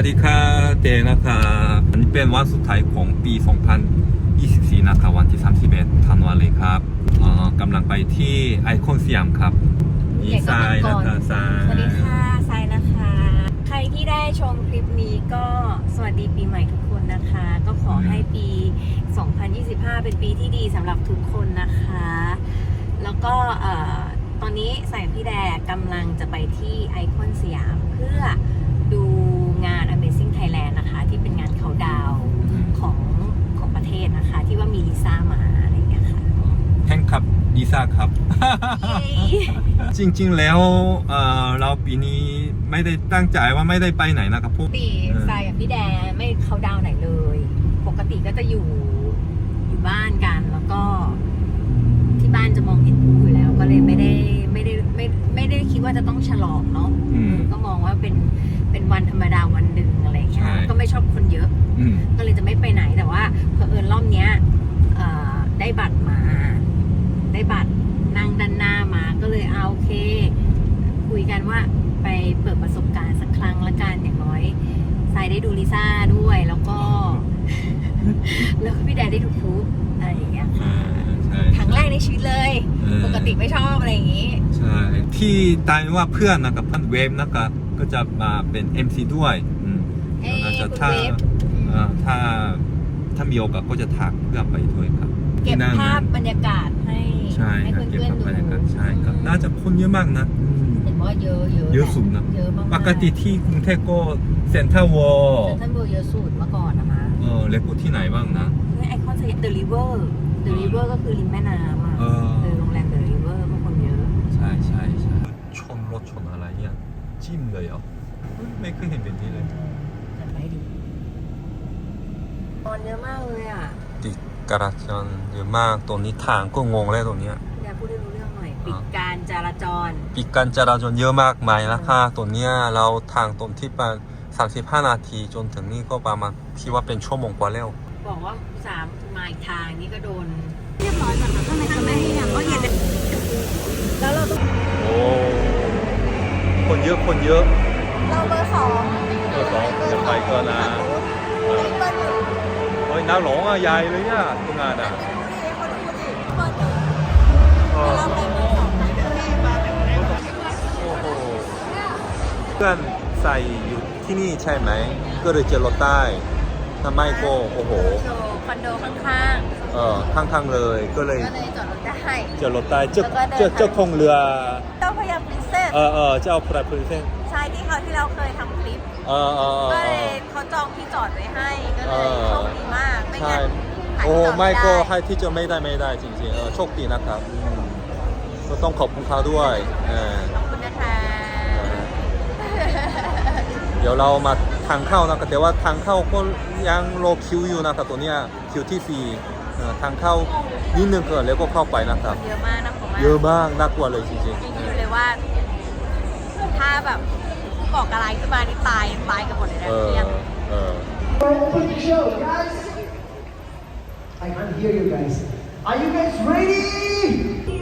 วัสดีครับเดนะครับอันนี้เป็นวันสุดท้ายของปี 2024 นะครับวันที่ 31ธันวาเลยครับเอ่อกำลังไปที่ไอคอนสยามครับมีทรายนะคะทรายสวัสดีค่ะทรายนะคะ ใครที่ได้ชมคลิปนี้ก็สวัสดีปีใหม่ทุกคนนะคะ ก็ขอให้ปี 2025 เป็นปีที่ดีสำหรับทุกคนนะคะ แล้วก็เอ่อตอนนี้สายพี่แดกำลังจะไปที่ไอคอนสยามเพื่อดู งาน Amazing Thailand นะคะ ที่เป็นงานเขาดาวน์ของของประเทศนะคะ ที่ว่ามีลิซ่ามาอะไรอย่างเงี้ยค่ะแข่งขับดีซ่าครับเย้จริงๆแล้วเอ่อเราปีนี้ไม่ได้ตั้งใจว่าไม่ได้ไปไหนนะครับพวปกกติทรายกับพี่แดไม่เขาดาวน์ไหนเลย ปกติก็จะอยู่อยู่บ้านกันแล้วก็ ที่บ้านจะมองเห็นภูอยู่แล้ว ก็เลยไม่ได้ไม่ได้ไม่ไม่ได้คิดว่าจะต้องฉลองเนาะอืม ก็มองว่าเป็น เป็นวันธรรมดาวันหนึ่งอะไรอย่างเงี้ยใช่ ก็ไม่ชอบคนเยอะ อืม ก็เลยจะไม่ไปไหนแต่ว่าเผอิญรอบเนี้ยเอ่อได้บัตรมา ได้บัตรนั่งด้านหน้ามาก็เลยเอาโอเค คุยกันว่าไปเปิดประสบการณ์สักครั้งละกันอย่างน้อยทรายได้ดูลิซ่าด้วย แล้วก็ แล้วก็พี่แดนได้ดูพลุอะไรอย่างเงี้ยอ่าใช่ครั้งแรกในชีวิตเลย เออปกติไม่ชอบอะไรอย่างงี้ ใช่ที่ตายว่าเพื่อนนะครับเพื่อนเวฟนะครับ ก็จะมาเป็น MC ด้วยอืมเอ้ยอาจจะคุณถ้าเวฟ เอ่อถ้าถ้ามีโอกาสก็จะถักเพื่อนไปด้วยครับ เก็บที่นั่นภาพบรรยากาศให้ใช่ให้ครับเก็บเพื่อนภาพๆดูบรรยากาศใช่ครับน่าจะคนเยอะมากนะอืม เห็นว่าเยอะเยอะเยอะสุดนะ เยอะมากๆปกติที่กรุงเทพก็เซ็นทรัลวอลเซ็นทรัลเวิลด์เยอะสุดเมื่อก่อนนะคะเออเลโกที่ไหนบ้างนะนี่ไอคอนสยามเดอะริเวอร์เดอะริเวอร์ก็คือริมแม่น้ำอะเออ เออ จิ้มเลยเหรอ ไม่เคยเห็นแบบนี้เลยนไปดูตอนเยอะมากเลยอะติดกระจรเยอะมากตรงนี้ทางก็งงแล้วตรงเนี้ยพูดให้รู้เรื่องหน่อย ปิดการจราจร ปิดการจราจรเยอะมากมายนะคะตรงเนี้ยเราทางตรงที่ประมาณ35นาทีจนถึงนี่ก็ประมาณคิดว่าเป็นชั่วโมงกว่าแล้ว บอกว่าสามมาอีกทางนี่ก็โดน เรียบร้อยก่อนนะข้างในข้างในอย่างก็เย็นแล้วเราต้อง โอ้ คนเยอะคนเยอะเราเบอร์สองเบอร์สองอย่าไปเกินนะเบอร์หนึ่งเฮ้ยน้าหลงอะใหญ่เลยเนี่ยตรงงานอะคนดูดิเบอร์หนึ่งเออเราไปเบอร์สองโอ้โหเพื่อนใส่อยู่ที่นี่ใช่ไหม ก็เลยเจอรถใต้ถ้าไม่ก็โอ้โห คอนโดข้างเออข้างๆเลย ก็เลยๆก็เลยจอดรถได้เจอรถใต้เจ้าแล้วก็เดินเจ้าเจ้าของเรือ นเซสเออเออเจ้าพระพริเซนใช่ที่เขาที่เราเคยทำคลิป เออเออเอก็เลยเขาจองที่จอดไว้ให้ ก็เลยเออ โชคดีมาก ไม่ใช่งั้นหาโอ้ที่จอดไม่ไม่ก็ได้ให้ที่จะไม่ได้ไม่ได้จริงๆเออโชคดีนะครับอืมก็ต้องขอบคุณเขาด้วยเออขอบคุณนะคะ เดี๋ยวเรามาทางเข้านะครับแต่ว่าทางเข้าก็ยังรอคิวอยู่นะครับตัวเนี้ยคิวที่สี่เออทางเข้านิดนึงก่อนแล้วก็เข้าไปนะครับ เยอะมากนะผมเยอะมากน่ากลัวเลยจริงจริงๆเลยว่า ถ้าแบบบอกอะไรขึ้นมานี่ตายตายกันหมดเลยๆนะเออเนี่ยเออ Open the show, guys. I can't hear you guys. Are you guys ready?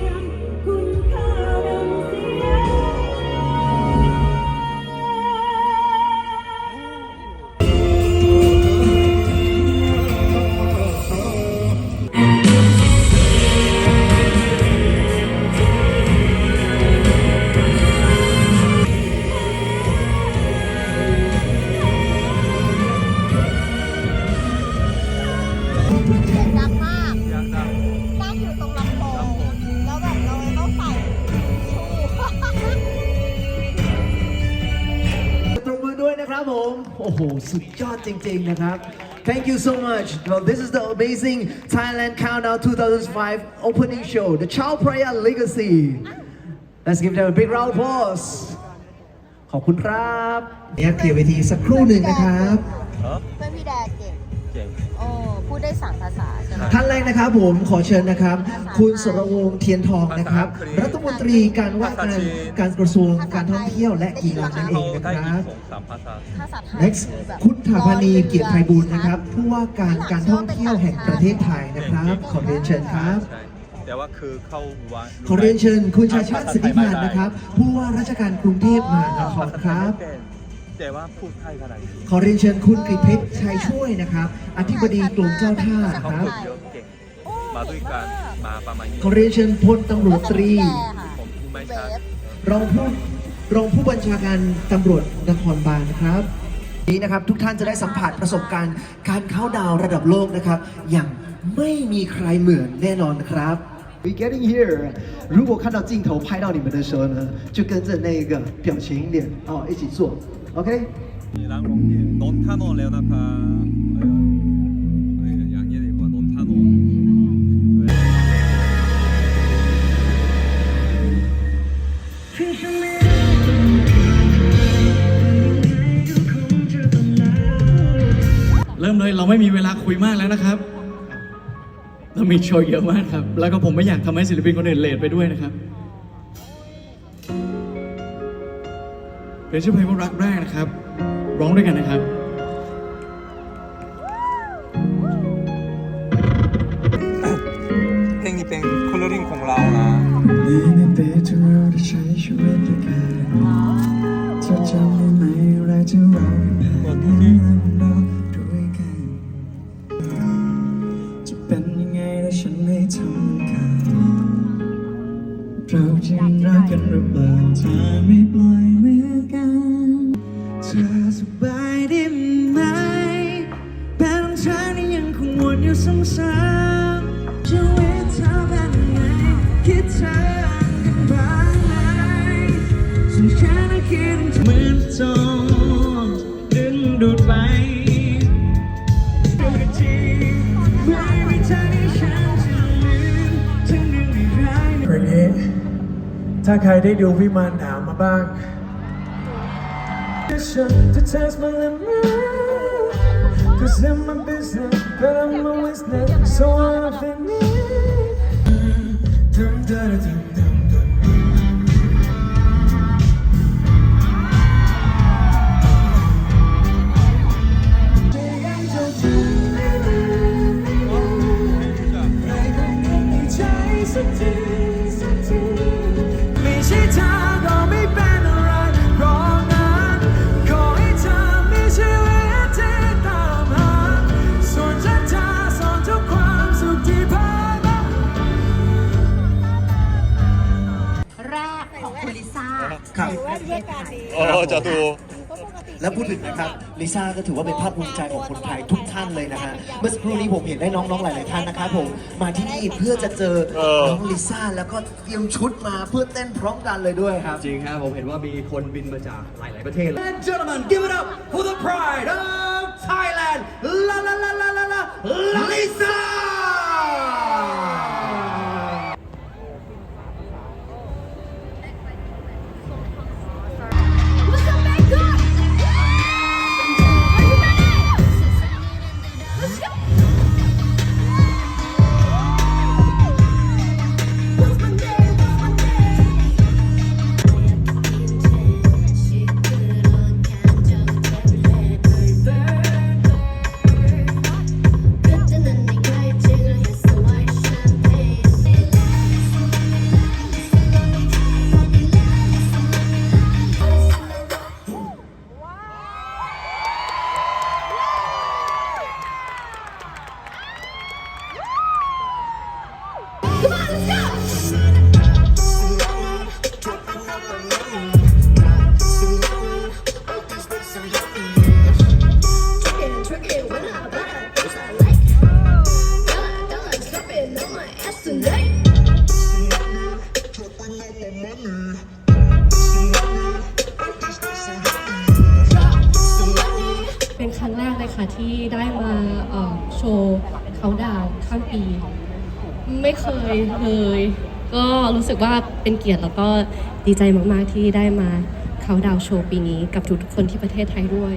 โอ้โห สุดยอดจริงๆนะครับ Thank you so much. Well, this is the amazing Thailand Countdown 2005 opening show, the Chao Phraya Legacy. Let's give them a big round of applause. ขอบคุณครับแยกเคลียร์เวทีสักครู่หนึ่งนะครับ เออ เพื่อนพี่แดกเก่ง เก่ง โอ้พู ๋ ดได้สามภาษาใช่ไหม ท่านแรกนะครับผมขอเชิญนะครับ คุณสรวงศ์เทียนทองนะครับ รัฐมนตรีการว่าการการกระทรวงการท่องเที่ยวและกีฬานั่นเองนะได้คอีรับกสองสามภาษา ภาษาไทย next คือแบบคุณถาพนีเกียรติไพบูลย์นะครับผู้ว่าการการท่องเที่ยวแห่งประเทศไทยนะครับ ขอเรียนเชิญครับ ใช่ แต่ว่าคือเข้าวันขอเรียนเชิญคุณชาชาติสิทธิพันธ์นะครับ ผู้ว่าราชการกรุงเทพมหานครครับภาษาไทยไม่เป็น แต่ว่าพูดไทยขนาดนี้ ขอเรียนเชิญคุณกฤษเพชรชัยช่วยนะครับ อธิบดีกรมเจ้าท่านะ เขา ครับ ฝึกเยอะเก่ง มาด้วยกันมาประมาณนี้ ขอเรียนเชิญพลตำรวจตรี ผมพูดไม่ชัด รองผู้รองผู้บัญชาการตำรวจนครบาลนะครับนี้นะครับทุกท่านจะได้สัมผัสประสบการณ์ การเข้าดาวน์ระดับโลกนะครับ อย่างไม่มีใครเหมือนแน่นอนครับ We getting here 如果看到镜头拍到你们的时候呢，就跟着那个表情脸哦一起做 ，OK？ร้านโรงเรียนนนทานนท์แล้วนะครับเออเอออย่างนี้ดีกว่านนทานนท์เริ่มเลยเราไม่มีเวลาคุยมากแล้วนะครับ เรามีโชว์เยอะมากครับ แล้วก็ผมไม่อยากทำให้ศิลปินคนอื่นเลทไปด้วยนะครับ เป็นชื่อเพลงว่ารักแรกนะครับ ร้องด้วยกันนะครับเพลงนี้เป็นคอลเลอริ่งของเรานะมีไม่เปที่เราได้ใช้ชีวิตด้วยกันเธอจำได้ไหมแรกที่เรา ไปดูกันทีไม่มีทางที่ฉันจะลืมทั้งเรื่องที่ร้ายเพลงนี้ถ้าใครได้ดูวิมานหนาวมาบ้างฉันจะ taste my limit Cause I'm my business but I'm a witness so I'm finished Dum dum dum dum dum ลิซ่าก็ถือว่าเป็นภาพภูมิใจของคนไทยทุกท่านเลยนะฮะเมื่อสักครู่นี้ผมเห็นได้น้องๆหลายๆท่านนะครับผมมาที่นี่เพื่อจะเจอเออ น้องลิซ่าแล้วก็เตรียมชุดมาเพื่อเต้นพร้อมกันเลยด้วยครับ จริงครับผมเห็นว่ามีคนบินมาจากหลาย ๆ ประเทศ and gentlemen give it up for the pride of Thailand la la la la la la Lisa เคยเลยก็รู้สึกว่าเป็นเกียรติแล้วก็ดีใจมาก ๆ ที่ได้มาเขาดาวโชว์ปีนี้กับทุกๆคนที่ประเทศไทยด้วย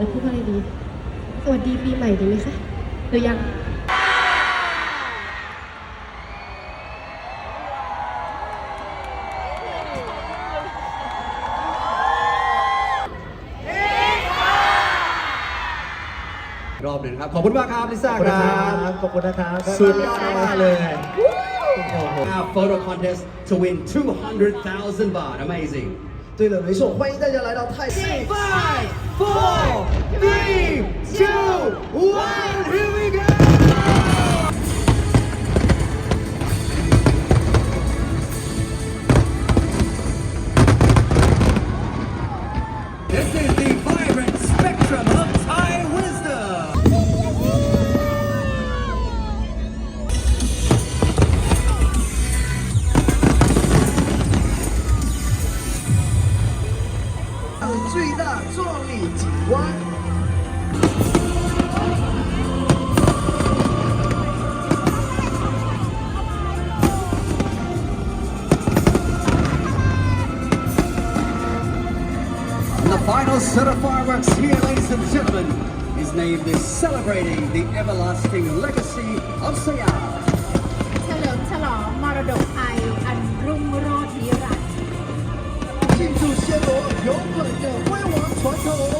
แล้วแล้วพูดว่าอะไรดี สวัสดีปีใหม่ดีไหมคะหรือยัง รอบหนึ่งครับ ขอบคุณมากครับลิซ่าครับ ขอบคุณนะครับ สุดยอดมากเลยอ่า photo contest to win 200,000 baht amazing 对了，没错，欢迎大家来到泰式。 five Four three two one. Here we go And the final set of fireworks here, ladies and gentlemen, is named is celebrating the everlasting legacy of Siam. เฉลิมฉลองมรดกไทย อันรุ่งโรจน์นิรันดร์ 庆祝暹罗永恒的辉煌传统。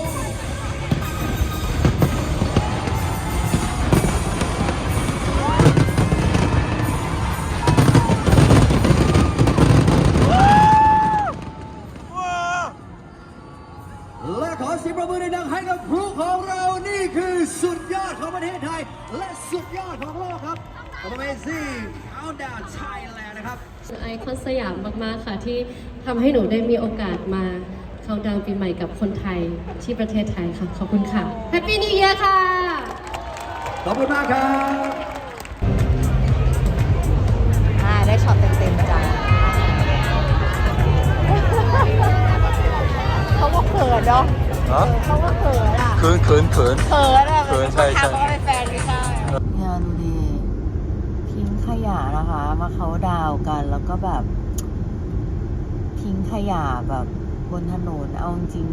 ครับ Amazing Countdown Thailand นะครับ ไอคอนสยามมาก ๆ ค่ะ ที่ทำให้หนูได้มีโอกาสมาเข้าดาวน์ปีใหม่กับคนไทยที่ประเทศไทยค่ะ ขอบคุณค่ะ Happy New Year ค่ะ ขอบคุณมากครับอ่าได้ช็อตเต็มๆจ้าเขาก็เขินเนาะฮะเขาก็เขินอะเขินเขินเขินเขินอะเขินใช่ใช่ทำเขาเป็นแฟ ขยะนะคะ มาเขาดาวกันแล้วก็แบบ ทิ้งขยะแบบบนถนนเอาจริง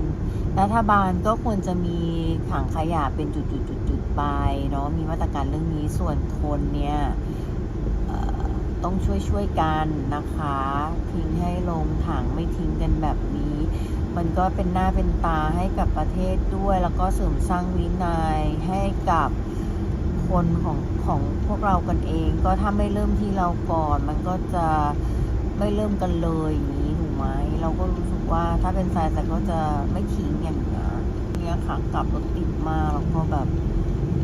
รัฐบาลก็ควรจะมีถังขยะเป็นจุดๆๆๆไปเนาะมีมาตรการเรื่องนี้ส่วนคนเนี่ยต้องช่วยช่วยๆกันนะคะ ทิ้งให้ลงถังไม่ทิ้งกันแบบนี้ มันก็เป็นหน้าเป็นตาให้กับประเทศด้วย แล้วก็เสริมสร้างวินัยให้กับ คนของของพวกเรากันเอง ก็ถ้าไม่เริ่มที่เราก่อน มันก็จะไม่เริ่มกันเลยอย่างนี้ถูกไหมเราก็รู้สึกว่าถ้าเป็นสายแต่ก็จะไม่ทิ้งอย่างเงี้ยเนี่ยขากลับรถติดมากแล้วก็แบบ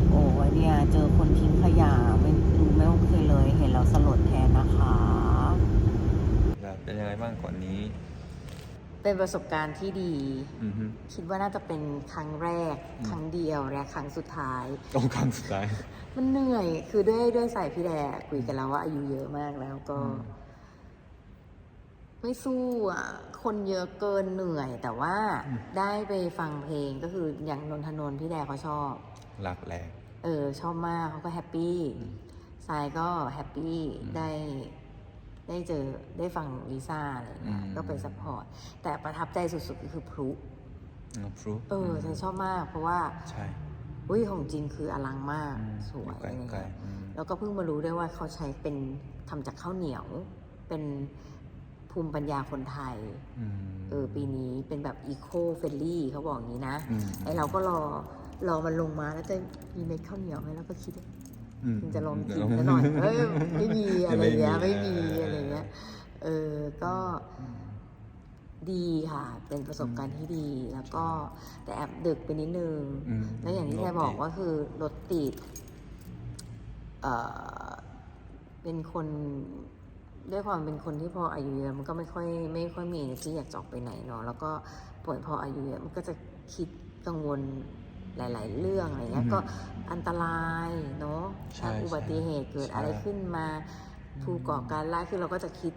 โอ้ยเนี่ย เจอคนทิ้งขยะไม่ดูไม่โอเคเลย เห็นแล้วสลดแทนนะคะ เป็นยังไงบ้างก่อนนี้ เป็นประสบการณ์ที่ดี อือฮึคิดว่าน่าจะเป็นครั้งแรก ครั้งเดียวและครั้งสุดท้าย ตรงครั้งสุดท้าย มันเหนื่อย คือด้วยด้วยสายพี่แดกคุยกันแล้วว่าอายุเยอะมากแล้วก็ อืม ไม่สู้อะ คนเยอะเกินเหนื่อย แต่ว่าได้ไปฟังเพลงก็คืออย่างนนทนนท์พี่แดกเขาชอบหลักแหลกเออชอบมากเขาก็แฮปปี้ ทรายก็แฮปปี้อืมได้ ได้เจอได้ฟังลิซ่าอะไรอย่างเงี้ยอืม ก็ไปซัพพอร์ต แต่ประทับใจสุดๆก็คือพลุฟรุเออทรายชอบมาก เพราะว่าใช่อุ้ยของจริงคืออลังมากอืมสวยไกลอะไรไกลเงี้ยอืม แล้วก็เพิ่งมารู้ได้วยว่าเขาใช้เป็นทำจากข้าวเหนียว เป็นภูมิปัญญาคนไทย อืม เออปีนี้เป็นแบบอีโคเฟลลี่เขาบอกอย่างนี้นะ อืม ไอเราก็รอรอมันลงมาแล้วจะมีเม็ดข้าวเหนียวไหมแล้วก็คิดว่า มถึงจะลองกินซะหน่อยเอ้ยไม่มีอะไรเงี้ยไม่มีเอะไรเงี้ยเออก็ดีค่ะ เป็นประสบการณ์ที่ดี แล้วก็แต่แอบดึกไปนิดนึงอืมแล้วอย่างที่รถแทบอกติดว่าคือรถติดเอ่อเป็นคนด้วยความเป็นคนที่พออายุเยอะมันก็ไม่ค่อยไม่ค่อยมีที่อยากจะออกไปไหนเนาะแล้วก็ป่วยพออายุเยอะมันก็จะคิดกังวล หลาย ๆ เรื่องอะไรเงี้ยอืมก็อันตรายเนาะใช่อุบัติเหตุเกิดใช่ อะไรขึ้นมาผู้ก่อการร้ายคือเราก็จะคิด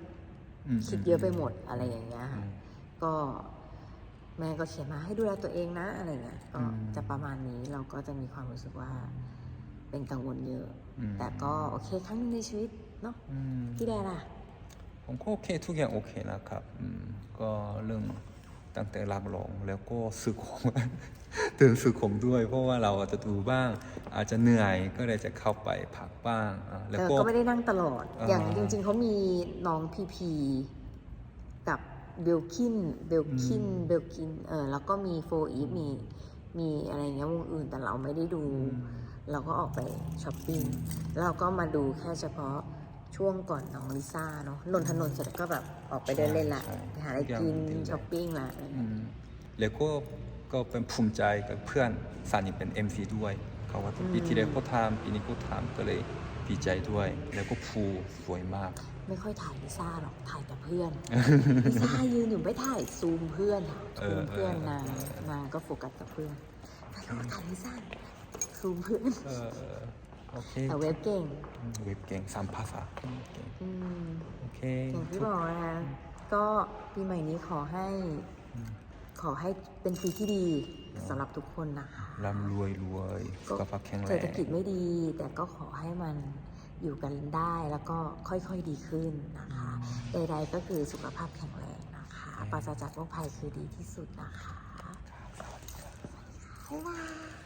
มคิดเยอะไปหมดอะไรอย่างเงี้ยอืค่ะม ก็แม่ก็เขียนมาให้ดูแลตัวเองนะอะไรเงี้ยก็อืม จะประมาณนี้เราก็จะมีความรู้สึกว่าเป็นกังวลเยอะ อืมแต่ก็โอเคครั้งหนึงในชีวิตเนาะอืม พี่แดนล่ะ ผมก็โอเคทุกอย่างโอเคนะครับอืมก็เรื่อง ตั้งแต่รับรองแล้วก็ซื้อของตื่นซื้อของด้วย เพราะว่าเราอาจจะดูบ้าง อาจจะเหนื่อยก็เลยจะเข้าไปพักบ้างอะแล้วเออก็ก็ไม่ได้นั่งตลอดอ่าอย่างจริง ๆเขามีน้องพีพีกับเบลคินเบลคินเบลคินเออแล้วก็มีโฟอีฟมีมีอะไรเงี้ยวงอื่นแต่เราไม่ได้ดู เราก็ออกไปช้อปปิ้งแล้วเราก็มาดูแค่เฉพาะ ช่วงก่อนน้องลิซ่าเนาะนนทนนท์เสร็จก็แบบออกไปเดินเล่นละใช่ไปหาอะไรกินช้อปปิ้งละอืมแล้วก็ก็เป็นภูมิใจกับเพื่อนสานิเป็น MC ด้วย เขาว่าปีที่แล้วก็ทำปีนี้ก็ทำก็เลยดีใจด้วย แล้วก็ภูสวยมาก ไม่ค่อยถ่ายลิซ่าหรอกถ่ายแต่เพื่อนลิซ่ายืนอยู่ไม่ถ่ายซูมเพื่อนอะเอซูอมเพื่อนเออ นางนางก็โฟกัสกับเพื่อนแต่เราก็ถ่ายลิซ่าซูมเพื่อน เออ โอเคแต่เว็บเก่ง เว็บเก่งสามภาษาเก่งอืมโอเคอย่างที่บอกนะคะก็ปีใหม่นี้ขอให้ ขอให้เป็นปีที่ดีสำหรับทุกคนนะคะร่ำรวยรวยสุขภาพแข็งแรเศรษฐงกิจไม่ดี แต่ก็ขอให้มันอยู่กันได้แล้วก็ค่อยๆดีขึ้นนะคะใดๆก็คือสุขภาพแข็งแรงนะคะปราศจากโรคภัยคือดีที่สุดนะคะบ๊ายบาย